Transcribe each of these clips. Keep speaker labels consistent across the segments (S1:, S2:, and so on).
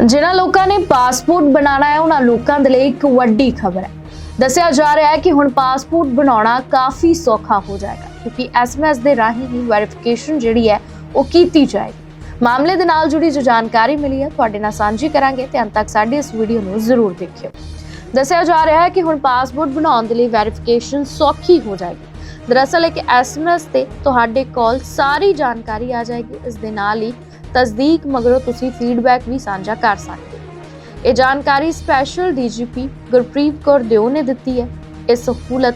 S1: ਜਿਨ੍ਹਾਂ ਲੋਕਾਂ ਨੇ ਪਾਸਪੋਰਟ ਬਣਾਉਣਾ ਹੈ, ਉਹਨਾਂ ਲੋਕਾਂ ਦੇ ਲਈ ਇੱਕ ਵੱਡੀ ਖਬਰ ਹੈ। ਦੱਸਿਆ ਜਾ ਰਿਹਾ ਹੈ ਕਿ ਹੁਣ ਪਾਸਪੋਰਟ ਬਣਾਉਣਾ ਕਾਫੀ ਸੌਖਾ ਹੋ ਜਾਏਗਾ, ਕਿਉਂਕਿ ਐਸਐਮਐਸ ਦੇ ਰਾਹੀਂ ਹੀ ਵੈਰੀਫਿਕੇਸ਼ਨ ਜਿਹੜੀ ਹੈ, ਉਹ ਕੀਤੀ ਜਾਏਗੀ। ਮਾਮਲੇ ਦੇ ਨਾਲ ਜੁੜੀ ਜੋ ਜਾਣਕਾਰੀ ਮਿਲੀ ਹੈ, ਤੁਹਾਡੇ ਨਾਲ ਸਾਂਝੀ ਕਰਾਂਗੇ ਤੇ ਅੰਤ ਤੱਕ ਸਾਡੀ ਇਸ ਵੀਡੀਓ ਨੂੰ ਜ਼ਰੂਰ ਦੇਖਿਓ। ਦੱਸਿਆ ਜਾ ਰਿਹਾ ਹੈ ਕਿ ਹੁਣ ਪਾਸਪੋਰਟ ਬਣਾਉਣ ਦੇ ਲਈ ਵੈਰੀਫਿਕੇਸ਼ਨ ਸੌਖੀ ਹੋ ਜਾਏਗੀ। ਦਰਅਸਲ ਇੱਕ ਐਸਐਮਐਸ ਤੇ ਤੁਹਾਡੇ ਕੋਲ ਸਾਰੀ ਜਾਣਕਾਰੀ ਆ ਜਾਏਗੀ, ਇਸ ਦੇ ਨਾਲ ਹੀ ਤਸਦੀਕ ਮਗਰੋਂ ਤੁਸੀਂ ਫੀਡਬੈਕ ਵੀ ਸਾਂਝਾ ਕਰ ਸਕਦੇ ਹੋ। ਇਹ ਜਾਣਕਾਰੀ ਸਪੈਸ਼ਲ ਡੀਜੀਪੀ ਗੁਰਪ੍ਰੀਤ ਕੌਰ ਦਿਓ ਨੇ ਦਿੱਤੀ ਹੈ। ਇਸ ਸਹੂਲਤ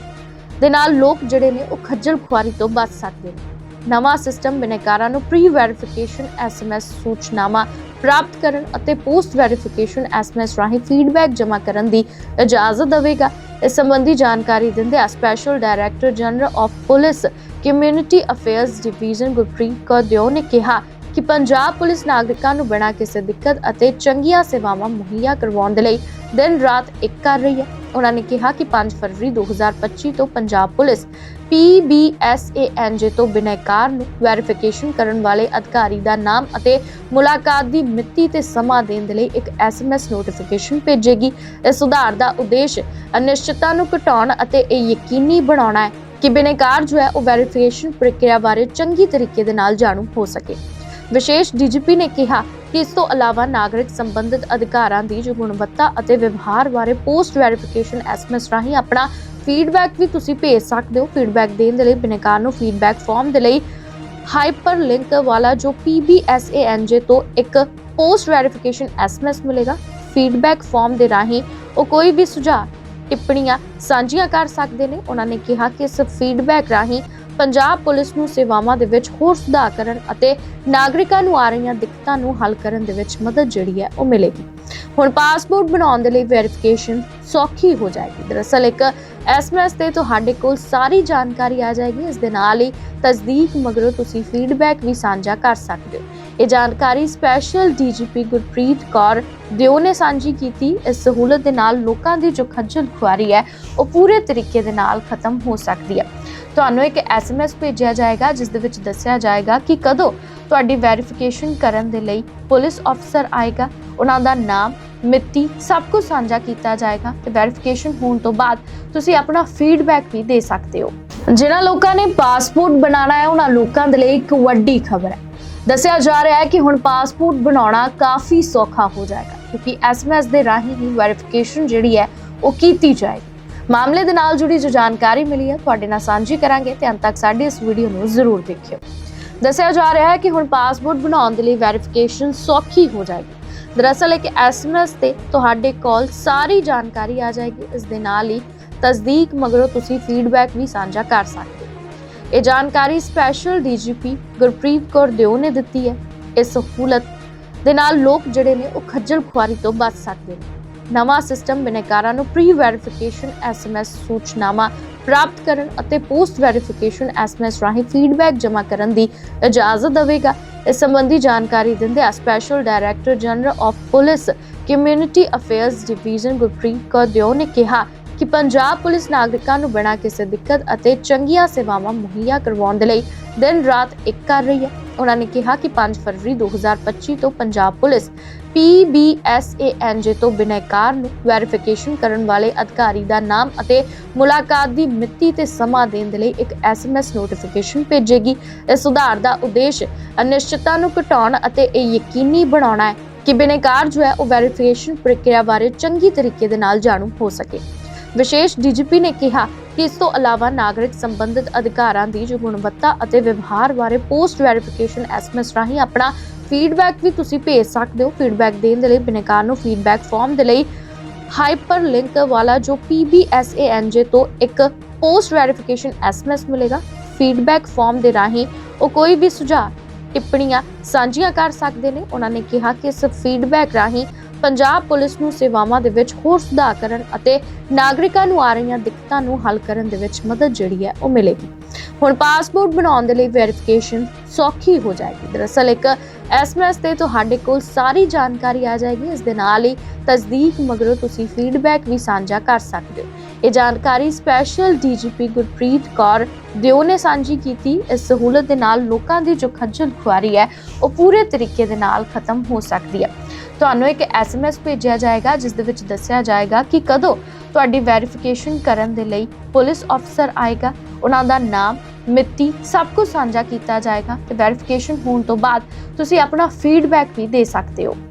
S1: ਦੇ ਨਾਲ ਲੋਕ ਜਿਹੜੇ ਨੇ ਉਹ ਖੱਜਲ ਖੁਆਰੀ ਤੋਂ ਬਚ ਸਕਦੇ ਨੇ। ਨਵਾਂ ਸਿਸਟਮ ਬਿਨੈਕਾਰਾਂ ਨੂੰ ਪ੍ਰੀ ਵੈਰੀਫਿਕੇਸ਼ਨ ਐਸਐਮਐਸ ਸੂਚਨਾਵਾਂ ਪ੍ਰਾਪਤ ਕਰਨ ਅਤੇ ਪੋਸਟ ਵੈਰੀਫਿਕੇਸ਼ਨ ਐਸਐਮਐਸ ਰਾਹੀਂ ਫੀਡਬੈਕ ਜਮ੍ਹਾਂ ਕਰਨ ਦੀ ਇਜਾਜ਼ਤ ਦੇਵੇਗਾ। ਇਸ ਸੰਬੰਧੀ ਜਾਣਕਾਰੀ ਦਿੰਦਿਆਂ special director general of police community affairs division Gurpreet Kaur Deo ਨੇ ਕਿਹਾ ਕਿ ਪੰਜਾਬ ਪੁਲਿਸ ਨਾਗਰਿਕਾਂ ਨੂੰ ਬਿਨਾਂ ਕਿਸੇ ਦਿੱਕਤ ਅਤੇ ਚੰਗੀਆਂ ਸੇਵਾਵਾਂ ਮੁਹੱਈਆ ਕਰਵਾਉਣ ਦੇ ਲਈ ਦਿਨ ਰਾਤ ਇੱਕ ਕਰ ਰਹੀ ਹੈ। ਉਹਨਾਂ ਨੇ ਕਿਹਾ ਕਿ 5 ਫਰਵਰੀ 2025 ਤੋਂ ਪੰਜਾਬ ਪੁਲਿਸ PBSANJ ਤੋਂ ਬਿਨੈਕਾਰ ਨੂੰ ਵੈਰੀਫਿਕੇਸ਼ਨ ਕਰਨ ਵਾਲੇ ਅਧਿਕਾਰੀ ਦਾ ਨਾਮ ਅਤੇ ਮੁਲਾਕਾਤ ਦੀ ਮਿਤੀ ਤੇ ਸਮਾਂ ਦੇਣ ਦੇ ਲਈ ਇੱਕ SMS ਨੋਟੀਫਿਕੇਸ਼ਨ ਭੇਜੇਗੀ। ਇਸ ਸੁਧਾਰ ਦਾ ਉਦੇਸ਼ ਅਨਿਸ਼ਚਿਤਤਾ ਨੂੰ ਘਟਾਉਣ ਅਤੇ ਇਹ ਯਕੀਨੀ ਬਣਾਉਣਾ ਹੈ ਕਿ ਬਿਨੈਕਾਰ ਜੋ ਹੈ, ਉਹ ਵੈਰੀਫਿਕੇਸ਼ਨ ਪ੍ਰਕਿਰਿਆ ਬਾਰੇ ਚੰਗੀ ਤਰੀਕੇ ਦੇ ਨਾਲ ਜਾਣੂ ਹੋ ਸਕੇ। ਵਿਸ਼ੇਸ਼ ਡੀਜੀਪੀ ਨੇ ਕਿਹਾ ਕਿ ਇਸ ਤੋਂ ਇਲਾਵਾ ਨਾਗਰਿਕ ਸੰਬੰਧਿਤ ਅਧਿਕਾਰਾਂ ਦੀ ਗੁਣਵੱਤਾ ਅਤੇ ਵਿਵਹਾਰ ਬਾਰੇ ਪੋਸਟ ਵੈਰੀਫਿਕੇਸ਼ਨ ਐਸਐਮਐਸ ਰਾਹੀਂ ਆਪਣਾ ਫੀਡਬੈਕ ਵੀ ਤੁਸੀਂ ਭੇਜ ਸਕਦੇ ਹੋ। ਫੀਡਬੈਕ ਦੇਣ ਦੇ ਲਈ ਬਿਨੈਕਾਰ ਨੂੰ ਫੀਡਬੈਕ ਫਾਰਮ ਦੇ ਲਈ ਹਾਈਪਰ ਵਾਲਾ ਜੋ PBSANJ ਤੋਂ ਇੱਕ ਪੋਸਟ ਵੈਰੀਫਿਕੇਸ਼ਨ ਐਸਐਮਐਸ ਮਿਲੇਗਾ। ਫੀਡਬੈਕ ਫਾਰਮ ਦੇ ਰਾਹੀਂ ਉਹ ਕੋਈ ਵੀ ਸੁਝਾਅ, ਟਿੱਪਣੀਆਂ ਸਾਂਝੀਆਂ ਕਰ ਸਕਦੇ ਨੇ। ਉਹਨਾਂ ਨੇ ਕਿਹਾ ਕਿ ਇਸ ਫੀਡਬੈਕ ਰਾਹੀਂ ਪੰਜਾਬ ਪੁਲਿਸ ਨੂੰ ਸੇਵਾਵਾਂ ਦੇ ਵਿੱਚ ਹੋਰ ਸੁਧਾਰ ਕਰਨ ਅਤੇ ਨਾਗਰਿਕਾਂ ਨੂੰ ਆ ਰਹੀਆਂ ਦਿੱਕਤਾਂ ਨੂੰ ਹੱਲ ਕਰਨ ਦੇ ਵਿੱਚ ਮਦਦ ਜਿਹੜੀ ਹੈ ਉਹ ਮਿਲੇਗੀ। ਹੁਣ ਪਾਸਪੋਰਟ ਬਣਾਉਣ ਦੇ ਲਈ ਵੈਰੀਫਿਕੇਸ਼ਨ ਸੌਖੀ ਹੋ ਜਾਏਗੀ। ਦਰਅਸਲ ਇੱਕ ਐਸਐਮਐਸ ਤੇ ਤੁਹਾਡੇ ਕੋਲ ਸਾਰੀ ਜਾਣਕਾਰੀ ਆ ਜਾਏਗੀ। ਇਸ ਦੇ ਨਾਲ ਹੀ ਤਸਦੀਕ ਮਗਰੋਂ ਤੁਸੀਂ ਫੀਡਬੈਕ ਵੀ ਸਾਂਝਾ ਕਰ ਸਕਦੇ ਹੋ। ਇਹ ਜਾਣਕਾਰੀ ਸਪੈਸ਼ਲ ਡੀਜੀਪੀ ਗੁਰਪ੍ਰੀਤ ਕੌਰ ਦਿਓ ਨੇ ਸਾਂਝੀ ਕੀਤੀ। ਇਸ ਸਹੂਲਤ ਦੇ ਨਾਲ ਲੋਕਾਂ ਦੀ ਜੋ ਖੱਜਲ ਖੁਆਰੀ ਹੈ, ਉਹ ਪੂਰੇ ਤਰੀਕੇ ਦੇ ਨਾਲ ਖਤਮ ਹੋ ਸਕਦੀ ਹੈ। ਤੁਹਾਨੂੰ ਇੱਕ ਐਸਐਮਐਸ ਭੇਜਿਆ ਜਾਏਗਾ, ਜਿਸ ਦੇ ਵਿੱਚ ਦੱਸਿਆ ਜਾਏਗਾ ਕਿ ਕਦੋਂ ਤੁਹਾਡੀ ਵੈਰੀਫਿਕੇਸ਼ਨ ਕਰਨ ਦੇ ਲਈ ਪੁਲਿਸ ਅਫਸਰ ਆਏਗਾ, ਉਹਨਾਂ ਦਾ ਨਾਮ, ਮਿਤੀ, ਸਭ ਕੁਝ ਸਾਂਝਾ ਕੀਤਾ ਜਾਏਗਾ ਤੇ ਵੈਰੀਫਿਕੇਸ਼ਨ ਹੋਣ ਤੋਂ ਬਾਅਦ ਤੁਸੀਂ ਆਪਣਾ ਫੀਡਬੈਕ ਵੀ ਦੇ ਸਕਦੇ ਹੋ। ਜਿਨ੍ਹਾਂ ਲੋਕਾਂ ਨੇ ਪਾਸਪੋਰਟ ਬਣਾਉਣਾ ਹੈ, ਉਹਨਾਂ ਲੋਕਾਂ ਦੇ ਲਈ ਇੱਕ ਵੱਡੀ ਖਬਰ ਹੈ। ਦੱਸਿਆ ਜਾ ਰਿਹਾ ਹੈ ਕਿ ਹੁਣ ਪਾਸਪੋਰਟ ਬਣਾਉਣਾ ਕਾਫੀ ਸੌਖਾ ਹੋ ਜਾਏਗਾ, ਕਿਉਂਕਿ ਐਸਐਮਐਸ ਦੇ ਰਾਹੀਂ ਹੀ ਵੈਰੀਫਿਕੇਸ਼ਨ ਜਿਹੜੀ ਹੈ, ਉਹ ਕੀਤੀ ਜਾਏਗੀ। ਮਾਮਲੇ ਦੇ ਨਾਲ ਜੁੜੀ ਜੋ ਜਾਣਕਾਰੀ ਮਿਲੀ ਹੈ, ਤੁਹਾਡੇ ਨਾਲ ਸਾਂਝੀ ਕਰਾਂਗੇ ਤੇ ਅੰਤ ਤੱਕ ਸਾਡੀ ਇਸ ਵੀਡੀਓ ਨੂੰ ਜ਼ਰੂਰ ਦੇਖਿਓ। ਦੱਸਿਆ ਜਾ ਰਿਹਾ ਹੈ ਕਿ ਹੁਣ ਪਾਸਪੋਰਟ ਬਣਾਉਣ ਦੇ ਲਈ ਵੈਰੀਫਿਕੇਸ਼ਨ ਸੌਖੀ ਹੋ ਜਾਏਗੀ। ਦਰਅਸਲ ਇੱਕ ਐਸਐਮਐਸ ਤੇ ਤੁਹਾਡੇ ਕੋਲ ਸਾਰੀ ਜਾਣਕਾਰੀ ਆ ਜਾਏਗੀ। ਇਸ ਦੇ ਨਾਲ ਹੀ ਤਸਦੀਕ ਮਗਰੋਂ ਤੁਸੀਂ ਫੀਡਬੈਕ ਵੀ ਸਾਂਝਾ ਕਰ ਸਕਦੇ ਹੋ। ਇਹ ਜਾਣਕਾਰੀ ਸਪੈਸ਼ਲ ਡੀਜੀਪੀ ਗੁਰਪ੍ਰੀਤ ਕੌਰ ਦਿਓ ਨੇ ਦਿੱਤੀ ਹੈ। ਇਸ ਸਹੂਲਤ ਦੇ ਨਾਲ ਲੋਕ ਜਿਹੜੇ ਨੇ ਉਹ ਖੱਜਲ ਖੁਆਰੀ ਤੋਂ ਬਚ ਸਕਦੇ ਨੇ। ਨਵਾਂ ਸਿਸਟਮ ਬਿਨੈਕਾਰਾਂ ਨੂੰ ਪ੍ਰੀ ਵੈਰੀਫਿਕੇਸ਼ਨ ਐਸਐਮਐਸ ਸੂਚਨਾਵਾਂ ਪ੍ਰਾਪਤ ਕਰਨ ਅਤੇ ਪੋਸਟ ਵੈਰੀਫਿਕੇਸ਼ਨ ਐਸਐਮਐਸ ਰਾਹੀਂ ਫੀਡਬੈਕ ਜਮ੍ਹਾਂ ਕਰਨ ਦੀ ਇਜਾਜ਼ਤ ਦੇਵੇਗਾ। ਇਸ ਸੰਬੰਧੀ ਜਾਣਕਾਰੀ ਦਿੰਦਿਆਂ special director general of police community affairs division Gurpreet Kaur Deo ਨੇ ਕਿਹਾ ਕਿ ਪੰਜਾਬ ਪੁਲਿਸ ਨਾਗਰਿਕਾਂ ਨੂੰ ਬਿਨਾਂ ਕਿਸੇ ਦਿੱਕਤ ਅਤੇ ਚੰਗੀਆਂ ਸੇਵਾਵਾਂ ਮੁਹੱਈਆ ਕਰਵਾਉਣ ਦੇ ਲਈ ਦਿਨ ਰਾਤ ਇੱਕ ਕਰ ਰਹੀ ਹੈ। ਉਹਨਾਂ ਨੇ ਕਿਹਾ ਕਿ 5 ਫਰਵਰੀ 2025 ਤੋਂ ਪੰਜਾਬ ਪੁਲਿਸ PBSANJ ਤੋਂ ਬਿਨੈਕਾਰ ਨੂੰ ਵੈਰੀਫਿਕੇਸ਼ਨ ਕਰਨ ਵਾਲੇ ਅਧਿਕਾਰੀ ਦਾ ਨਾਮ ਅਤੇ ਮੁਲਾਕਾਤ ਦੀ ਮਿਤੀ ਤੇ ਸਮਾਂ ਦੇਣ ਦੇ ਲਈ ਇੱਕ SMS ਨੋਟੀਫਿਕੇਸ਼ਨ ਭੇਜੇਗੀ। ਇਸ ਸੁਧਾਰ ਦਾ ਉਦੇਸ਼ ਅਨਿਸ਼ਚਿਤਤਾ ਨੂੰ ਘਟਾਉਣ ਅਤੇ ਇਹ ਯਕੀਨੀ ਬਣਾਉਣਾ ਹੈ ਕਿ ਬਿਨੈਕਾਰ ਜੋ ਹੈ, ਉਹ ਵੈਰੀਫਿਕੇਸ਼ਨ ਪ੍ਰਕਿਰਿਆ ਬਾਰੇ ਚੰਗੀ ਤਰੀਕੇ ਦੇ ਨਾਲ ਜਾਣੂ ਹੋ ਸਕੇ। ਵਿਸ਼ੇਸ਼ ਡੀਜੀਪੀ ਨੇ ਕਿਹਾ ਕਿ ਇਸ ਤੋਂ ਇਲਾਵਾ ਨਾਗਰਿਕ ਸੰਬੰਧਿਤ ਅਧਿਕਾਰਾਂ ਦੀ ਜੋ ਗੁਣਵੱਤਾ ਅਤੇ ਵਿਵਹਾਰ ਬਾਰੇ ਪੋਸਟ ਵੈਰੀਫਿਕੇਸ਼ਨ ਐਸਐਮਐਸ ਰਾਹੀਂ ਆਪਣਾ ਫੀਡਬੈਕ ਵੀ ਤੁਸੀਂ ਭੇਜ ਸਕਦੇ ਹੋ। ਫੀਡਬੈਕ ਦੇਣ ਦੇ ਲਈ ਬਿਨੈਕਾਰ ਨੂੰ ਫੀਡਬੈਕ ਫਾਰਮ ਦੇ ਲਈ ਹਾਈਪਰ ਲਿੰਕ ਵਾਲਾ ਜੋ PBSANJ ਤੋਂ ਇੱਕ ਪੋਸਟ ਵੈਰੀਫਿਕੇਸ਼ਨ ਐਸਐਮਐਸ ਮਿਲੇਗਾ। ਫੀਡਬੈਕ ਫਾਰਮ ਦੇ ਰਾਹੀਂ ਉਹ ਕੋਈ ਵੀ ਸੁਝਾਅ, ਟਿੱਪਣੀਆਂ ਸਾਂਝੀਆਂ ਕਰ ਸਕਦੇ ਨੇ। ਉਹਨਾਂ ਨੇ ਕਿਹਾ ਕਿ ਇਸ ਫੀਡਬੈਕ ਰਾਹੀਂ ਪੰਜਾਬ ਪੁਲਿਸ ਨੂੰ ਸੇਵਾਵਾਂ ਦੇ ਵਿੱਚ ਹੋਰ ਸੁਧਾਰ ਕਰਨ ਅਤੇ ਨਾਗਰਿਕਾਂ ਨੂੰ ਆ ਰਹੀਆਂ ਦਿੱਕਤਾਂ ਨੂੰ ਹੱਲ ਕਰਨ ਦੇ ਵਿੱਚ ਮਦਦ ਜਿਹੜੀ ਹੈ ਉਹ ਮਿਲੇਗੀ। ਹੁਣ ਪਾਸਪੋਰਟ ਬਣਾਉਣ ਦੇ ਲਈ ਵੈਰੀਫਿਕੇਸ਼ਨ ਸੌਖੀ ਹੋ ਜਾਏਗੀ। ਦਰਅਸਲ ਇੱਕ ਐਸਐਮਐਸ ਤੇ ਤੁਹਾਡੇ ਕੋਲ ਸਾਰੀ ਜਾਣਕਾਰੀ ਆ ਜਾਏਗੀ। ਇਸ ਦੇ ਨਾਲ ਹੀ ਤਸਦੀਕ ਮਗਰੋਂ ਤੁਸੀਂ ਫੀਡਬੈਕ ਵੀ ਸਾਂਝਾ ਕਰ ਸਕਦੇ ਹੋ। ਇਹ ਜਾਣਕਾਰੀ ਸਪੈਸ਼ਲ ਡੀਜੀਪੀ ਗੁਰਪ੍ਰੀਤ ਕੌਰ ਦਿਓ ਨੇ ਸਾਂਝੀ ਕੀਤੀ। ਇਸ ਸਹੂਲਤ ਦੇ ਨਾਲ ਲੋਕਾਂ ਦੀ ਜੋ ਖੱਜਲ ਖੁਆਰੀ ਹੈ, ਉਹ ਪੂਰੇ ਤਰੀਕੇ ਦੇ ਨਾਲ ਖਤਮ ਹੋ ਸਕਦੀ ਹੈ। ਤੁਹਾਨੂੰ ਇੱਕ ਐਸਐਮਐਸ ਭੇਜਿਆ ਜਾਏਗਾ, ਜਿਸ ਦੇ ਵਿੱਚ ਦੱਸਿਆ ਜਾਏਗਾ ਕਿ ਕਦੋਂ ਤੁਹਾਡੀ ਵੈਰੀਫਿਕੇਸ਼ਨ ਕਰਨ ਦੇ ਲਈ ਪੁਲਿਸ ਅਫਸਰ ਆਏਗਾ। ਉਹਨਾਂ ਦਾ ਨਾਮ ਮਿਤੀ ਸਭ ਕੁਝ ਸਾਂਝਾ ਕੀਤਾ ਜਾਏਗਾ ਤੇ ਵੈਰੀਫਿਕੇਸ਼ਨ ਹੋਣ ਤੋਂ ਬਾਅਦ ਤੁਸੀਂ ਆਪਣਾ ਫੀਡਬੈਕ ਵੀ ਦੇ ਸਕਦੇ ਹੋ।